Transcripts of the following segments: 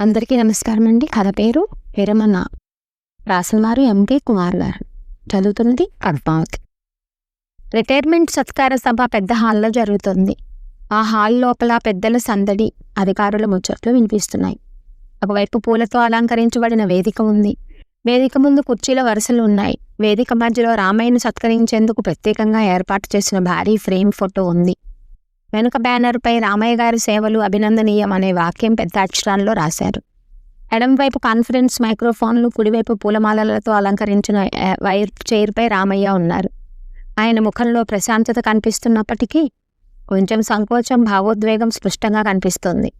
అందరికీ నమస్కారం అండి. కథ పేరు ఎరమన్న రాసిన ఎంకే కుమార్ గారు. చదువుతున్నది పద్మావతి రిటైర్మెంట్ సత్కార సభ పెద్ద హాల్లో జరుగుతుంది. ఆ హాల్ లోపల పెద్దల సందడి అధికారుల ముచ్చట్లు వినిపిస్తున్నాయి. ఒకవైపు పూలతో అలంకరించబడిన వేదిక ఉంది. వేదిక ముందు కుర్చీల వరుసలు ఉన్నాయి. వేదిక మధ్యలో రామయ్యను సత్కరించేందుకు ప్రత్యేకంగా ఏర్పాటు చేసిన భారీ ఫ్రేమ్ ఫోటో ఉంది. వెనుక బ్యానర్పై రామయ్య గారి సేవలు అభినందనీయం అనే వాక్యం పెద్ద అక్షరాల్లో రాశారు. ఎడంవైపు కాన్ఫరెన్స్ మైక్రోఫోన్లు కుడివైపు పూలమాలలతో అలంకరించిన వైర్ చైర్పై రామయ్య ఉన్నారు. ఆయన ముఖంలో ప్రశాంతత కనిపిస్తున్నప్పటికీ కొంచెం సంకోచం భావోద్వేగం స్పష్టంగా కనిపిస్తోంది.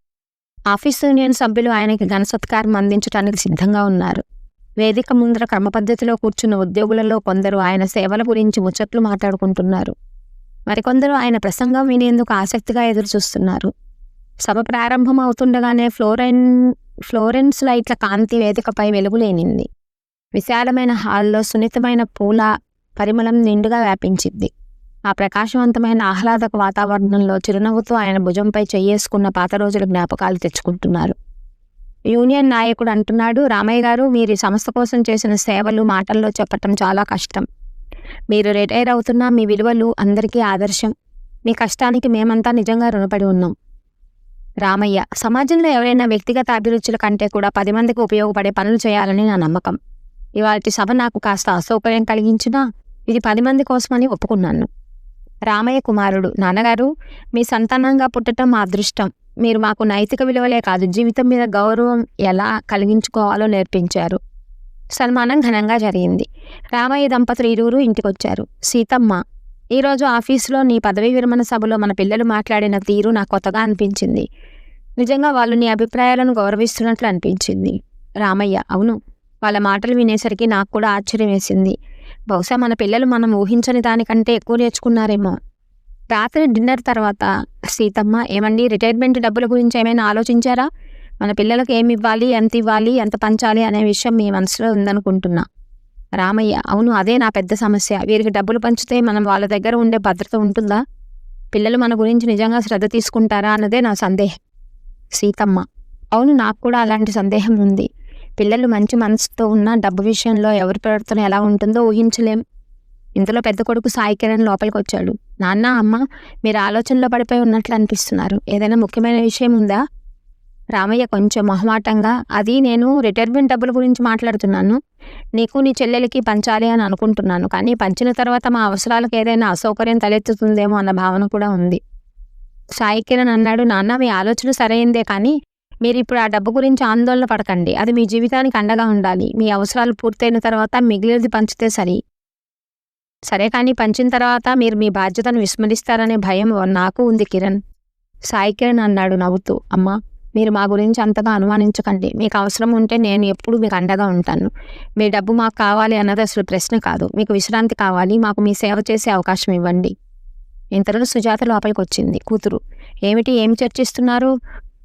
ఆఫీస్ యూనియన్ సభ్యులు ఆయనకి ఘనసత్కారం అందించడానికి సిద్ధంగా ఉన్నారు. వేదిక ముందర క్రమపద్ధతిలో కూర్చున్న ఉద్యోగులలో కొందరు ఆయన సేవల గురించి ముచ్చట్లు మాట్లాడుకుంటున్నారు. మరికొందరు ఆయన ప్రసంగం వినేందుకు ఆసక్తిగా ఎదురుచూస్తున్నారు. సభ ప్రారంభం అవుతుండగానే ఫ్లోరెన్ ఫ్లోరెన్స్ లైట్ల కాంతి వేదికపై వెలుగులేనింది విశాలమైన హాల్లో సున్నితమైన పూల పరిమళం నిండుగా వ్యాపించింది. ఆ ప్రకాశవంతమైన ఆహ్లాదక వాతావరణంలో చిరునవ్వుతో ఆయన భుజంపై చెయ్యేసుకున్న పాత రోజుల జ్ఞాపకాలు తెచ్చుకుంటున్నారు. యూనియన్ నాయకుడు అంటున్నాడు రామయ్య గారు మీరు సంస్థ కోసం చేసిన సేవలు మాటల్లో చెప్పటం చాలా కష్టం. మీరు రిటైర్ అవుతున్నా మీ విలువలు అందరికీ ఆదర్శం. మీ కష్టానికి మేమంతా నిజంగా రుణపడి ఉన్నాం. రామయ్య సమాజంలో ఎవరైనా వ్యక్తిగత అభిరుచుల కంటే కూడా పది మందికి ఉపయోగపడే పనులు చేయాలని నా నమ్మకం. ఇవాటి సభ నాకు కాస్త అసౌకర్యం కలిగించినా ఇది పది మంది కోసమని ఒప్పుకున్నాను. రామయ్య కుమారుడు నాన్నగారు మీ సంతానంగా పుట్టడం మా అదృష్టం. మీరు మాకు నైతిక విలువలే కాదు జీవితం మీద గౌరవం ఎలా కలిగించుకోవాలో నేర్పించారు. సన్మానం ఘనంగా జరిగింది. రామయ్య దంపతులు ఇరువురు ఇంటికొచ్చారు. సీతమ్మ ఈరోజు ఆఫీసులో నీ పదవీ విరమణ సభలో మన పిల్లలు మాట్లాడిన తీరు నాకు కొత్తగా అనిపించింది. నిజంగా వాళ్ళు నీ అభిప్రాయాలను గౌరవిస్తున్నట్లు అనిపించింది. రామయ్య అవును. వాళ్ళ మాటలు వినేసరికి నాకు కూడా ఆశ్చర్యం వేసింది. బహుశా మన పిల్లలు మనం ఊహించని దానికంటే ఎక్కువ నేర్చుకున్నారేమో. రాత్రి డిన్నర్ తర్వాత సీతమ్మ ఏమండి రిటైర్మెంట్ డబ్బుల గురించి ఏమైనా ఆలోచించారా? మన పిల్లలకు ఏమి ఇవ్వాలి ఎంత ఇవ్వాలి ఎంత పంచాలి అనే విషయం మీ మనసులో ఉందనుకుంటున్నా. రామయ్య అవును అదే నా పెద్ద సమస్య. వీరికి డబ్బులు పంచితే మనం వాళ్ళ దగ్గర ఉండే భద్రత ఉంటుందా? పిల్లలు మన గురించి నిజంగా శ్రద్ధ తీసుకుంటారా అన్నదే నా సందేహం. సీతమ్మ అవును నాకు కూడా అలాంటి సందేహం ఉంది. పిల్లలు మంచి మనసుతో ఉన్న డబ్బు విషయంలో ఎవరి ప్రవర్తన ఎలా ఉంటుందో ఊహించలేం. ఇంతలో పెద్ద కొడుకు సాయి కిరణ్ లోపలికి వచ్చాడు నాన్న అమ్మ మీరు ఆలోచనలో పడిపోయి ఉన్నట్లు అనిపిస్తున్నారు. ఏదైనా ముఖ్యమైన విషయం ఉందా? రామయ్య కొంచెం మొహమాటంగా అది నేను రిటైర్మెంట్ డబ్బుల గురించి మాట్లాడుతున్నాను. నీకు నీ చెల్లెలకి పంచాలి అని అనుకుంటున్నాను కానీ పంచిన తర్వాత మా అవసరాలకు ఏదైనా అసౌకర్యం తలెత్తుతుందేమో అన్న భావన కూడా ఉంది. సాయి కిరణ్ అన్నాడు నాన్న మీ ఆలోచన సరైందే కానీ మీరు ఇప్పుడు ఆ డబ్బు గురించి ఆందోళన పడకండి. అది మీ జీవితానికి అండగా ఉండాలి. మీ అవసరాలు పూర్తయిన తర్వాత మిగిలినది పంచితే సరి. సరే కానీ పంచిన తర్వాత మీరు మీ బాధ్యతను విస్మరిస్తారనే భయం నాకు ఉంది కిరణ్. సాయి కిరణ్ అన్నాడు నవ్వుతూ అమ్మా మీరు మా గురించి అంతగా అనుమానించకండి. మీకు అవసరం ఉంటే నేను ఎప్పుడు మీకు అండగా ఉంటాను. మీ డబ్బు మాకు కావాలి అన్నది అసలు ప్రశ్న కాదు. మీకు విశ్రాంతి కావాలి. మాకు మీ సేవ చేసే అవకాశం ఇవ్వండి. ఇంతలో సుజాత లోపలికి వచ్చింది. కూతురు ఏమిటి? ఏమి చర్చిస్తున్నారు?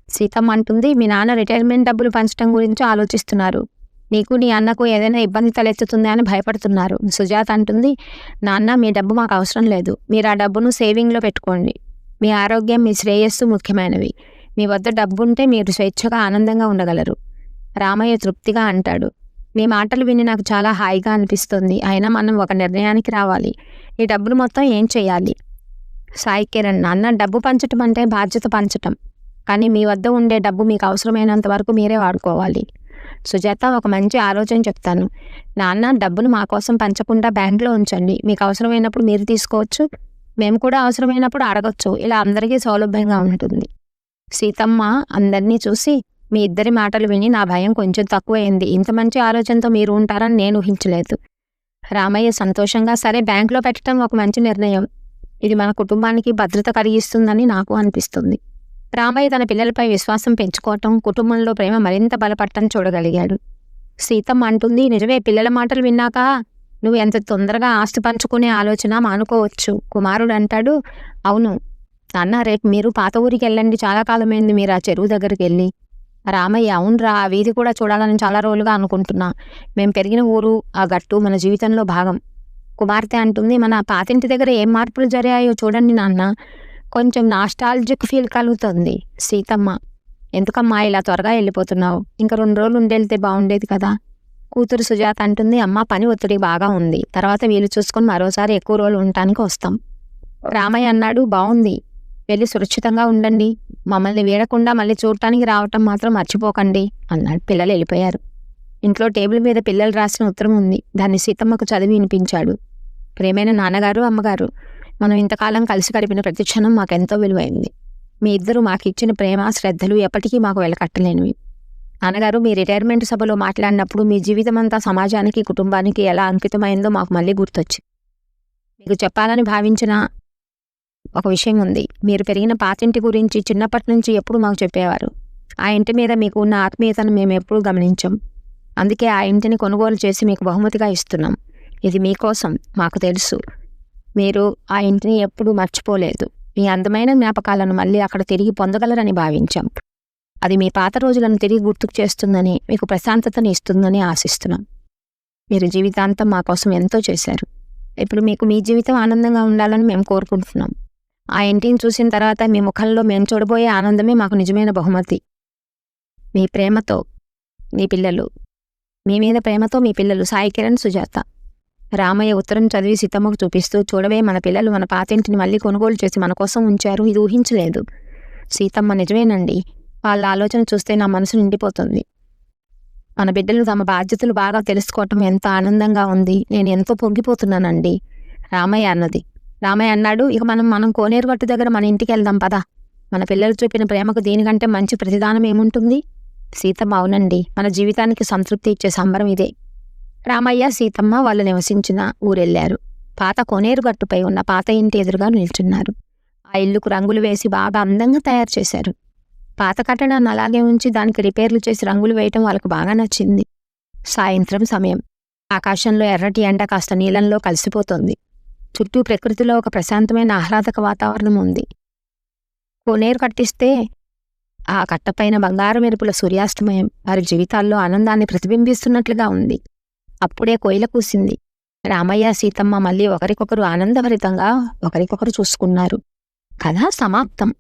సీతమ్మ అంటుంది. మీ నాన్న రిటైర్మెంట్ డబ్బులు పంచడం గురించి ఆలోచిస్తున్నారు. నీకు నీ అన్నకు ఏదైనా ఇబ్బంది తలెత్తుతుందా అని భయపడుతున్నారు. సుజాత అంటుంది. నాన్న మీ డబ్బు మాకు అవసరం లేదు. మీరు ఆ డబ్బును సేవింగ్లో పెట్టుకోండి. మీ ఆరోగ్యం మీ శ్రేయస్సు ముఖ్యమైనవి. మీ వద్ద డబ్బు ఉంటే మీరు స్వేచ్ఛగా ఆనందంగా ఉండగలరు. రామయ్య తృప్తిగా అంటాడు. మీ మాటలు విని నాకు చాలా హాయిగా అనిపిస్తుంది. అయినా మనం ఒక నిర్ణయానికి రావాలి. ఈ డబ్బులు మొత్తం ఏం చేయాలి? సాయి కిరణ్ నాన్న డబ్బు పంచటం అంటే బాధ్యత పంచటం. కానీ మీ వద్ద ఉండే డబ్బు మీకు అవసరమైనంత వరకు మీరే వాడుకోవాలి. సుజాత ఒక మంచి ఆలోచన చెప్తాను. నాన్న డబ్బును మా కోసం పంచకుండా బ్యాంక్లో ఉంచండి. మీకు అవసరమైనప్పుడు మీరు తీసుకోవచ్చు. మేము కూడా అవసరమైనప్పుడు అడగచ్చు. ఇలా అందరికీ సౌలభ్యంగా ఉంటుంది. సీతమ్మ అందరినీ చూసి మీ ఇద్దరి మాటలు విని నా భయం కొంచెం తక్కువైంది. ఇంత మంచి ఆలోచనతో మీరు ఉంటారని నేను ఊహించలేదు. రామయ్య సంతోషంగా సరే బ్యాంకులో పెట్టడం ఒక మంచి నిర్ణయం. ఇది మన కుటుంబానికి భద్రత కలిగిస్తుందని నాకు అనిపిస్తుంది. రామయ్య తన పిల్లలపై విశ్వాసం పెంచుకోవటం కుటుంబంలో ప్రేమ మరింత బలపడటం చూడగలిగాడు. సీతమ్మ అంటుంది నిజమే పిల్లల మాటలు విన్నాక నువ్వు ఎంత తొందరగా ఆస్తి పంచుకునే ఆలోచన మానుకోవచ్చు. కుమారుడు అంటాడు అవును అన్నా రేపు మీరు పాత ఊరికి వెళ్ళండి చాలా కాలమైంది మీరు ఆ చెరువు దగ్గరికి వెళ్ళి రామయ్య అవునరా ఆ వీధి కూడా చూడాలని చాలా రోజులుగా అనుకుంటున్నా. మేము పెరిగిన ఊరు ఆ గట్టు మన జీవితంలో భాగం. కుమార్తె అంటుంది మన పాతింటి దగ్గర ఏం మార్పులు జరిగాయో చూడండి నాన్న. కొంచెం నాస్టాలజిక్ ఫీల్ కలుగుతుంది. సీతమ్మ ఎందుకమ్మా ఇలా త్వరగా వెళ్ళిపోతున్నావు? ఇంకా రెండు రోజులు ఉండేళ్తే బాగుండేది కదా? కూతురు సుజాత అంటుంది అమ్మ పని ఒత్తిడి బాగా ఉంది. తర్వాత వీలు చూసుకొని మరోసారి ఎక్కువ రోజులు ఉండటానికి వస్తాం. రామయ్య అన్నాడు బాగుంది. వెళ్ళి సురక్షితంగా ఉండండి. మమ్మల్ని వేడకుండా మళ్ళీ చూడటానికి రావటం మాత్రం మర్చిపోకండి అన్నాడు. పిల్లలు వెళ్ళిపోయారు. ఇంట్లో టేబుల్ మీద పిల్లలు రాసిన ఉత్తరం ఉంది. దాన్ని సీతమ్మకు చదివి వినిపించాడు. ప్రేమైన నాన్నగారు అమ్మగారు మనం ఇంతకాలం కలిసి గడిపిన ప్రతి క్షణం మాకెంతో విలువైంది. మీ ఇద్దరు మాకు ఇచ్చిన ప్రేమ శ్రద్ధలు ఎప్పటికీ మాకు వెలకట్టలేనివి. నాన్నగారు మీ రిటైర్మెంట్ సభలో మాట్లాడినప్పుడు మీ జీవితం అంతా సమాజానికి కుటుంబానికి ఎలా అంకితమైందో మాకు మళ్ళీ గుర్తొచ్చింది. మీకు చెప్పాలని భావించిన ఒక విషయం ఉంది. మీరు పెరిగిన పాతింటి గురించి చిన్నప్పటి నుంచి ఎప్పుడు మాకు చెప్పేవారు. ఆ ఇంటి మీద మీకు ఉన్న ఆత్మీయతను మేము ఎప్పుడూ గమనించాం. అందుకే ఆ ఇంటిని కొనుగోలు చేసి మీకు బహుమతిగా ఇస్తున్నాం. ఇది మీకోసం మాకు తెలుసు. మీరు ఆ ఇంటిని ఎప్పుడూ మర్చిపోలేదు. మీ అందమైన జ్ఞాపకాలను మళ్ళీ అక్కడ తిరిగి పొందగలరని భావించాం. అది మీ పాత రోజులను తిరిగి గుర్తుకు చేస్తుందని మీకు ప్రశాంతతని ఇస్తుందని ఆశిస్తున్నాం. మీరు జీవితాంతం మా కోసం ఎంతో చేశారు. ఇప్పుడు మీకు మీ జీవితం ఆనందంగా ఉండాలని మేము కోరుకుంటున్నాం. ఆ ఇంటిని చూసిన తర్వాత మీ ముఖంలో మేము చూడబోయే ఆనందమే మాకు నిజమైన బహుమతి. మీ ప్రేమతో మీ పిల్లలు. మీ మీద ప్రేమతో మీ పిల్లలు సాయి కిరణ్ సుజాత. రామయ్య ఉత్తరం చదివి సీతమ్మకు చూపిస్తూ చూడవే మన పిల్లలు మన పాతింటిని మళ్ళీ కొనుగోలు చేసి మన కోసం ఉంచారు ఇది ఊహించలేదు. సీతమ్మ నిజమేనండి. వాళ్ళ ఆలోచన చూస్తే నా మనసు నిండిపోతుంది. మన బిడ్డలు తమ బాధ్యతలు బాగా తెలుసుకోవటం ఎంత ఆనందంగా ఉంది. నేను ఎంతో పొంగిపోతున్నానండి రామయ్య అన్నది. రామయ్య అన్నాడు ఇక మనం మనం కోనేరుగట్టు దగ్గర మన ఇంటికి వెళ్దాం పదా. మన పిల్లలు చూపిన ప్రేమకు దీనికంటే మంచి ప్రతిదానం ఏముంటుంది? సీతమ్మ అవునండి. మన జీవితానికి సంతృప్తి ఇచ్చే సంబరం ఇదే. రామయ్య సీతమ్మ వాళ్ళు నివసించిన ఊరెళ్ళారు. పాత కోనేరుగట్టుపై ఉన్న పాత ఇంటి ఎదురుగా నిల్చున్నారు. ఆ ఇల్లుకు రంగులు వేసి బాగా అందంగా తయారు చేశారు. పాత కట్టడాన్ని అలాగే ఉంచి దానికి రిపేర్లు చేసి రంగులు వేయటం వాళ్ళకు బాగా నచ్చింది. సాయంత్రం సమయం. ఆకాశంలో ఎర్రటి ఎండ కాస్త నీలంలో కలిసిపోతోంది. చుట్టూ ప్రకృతిలో ఒక ప్రశాంతమైన ఆహ్లాదక వాతావరణం ఉంది. కోనేరు కట్టిస్తే ఆ కట్టపైన బంగారు మెరుపుల సూర్యాస్తమయం వారి జీవితాల్లో ఆనందాన్ని ప్రతిబింబిస్తున్నట్లుగా ఉంది. అప్పుడే కోయిల కూసింది. రామయ్య సీతమ్మ మళ్ళీ ఒకరికొకరు ఆనందభరితంగా ఒకరికొకరు చూసుకున్నారు. కథ సమాప్తం.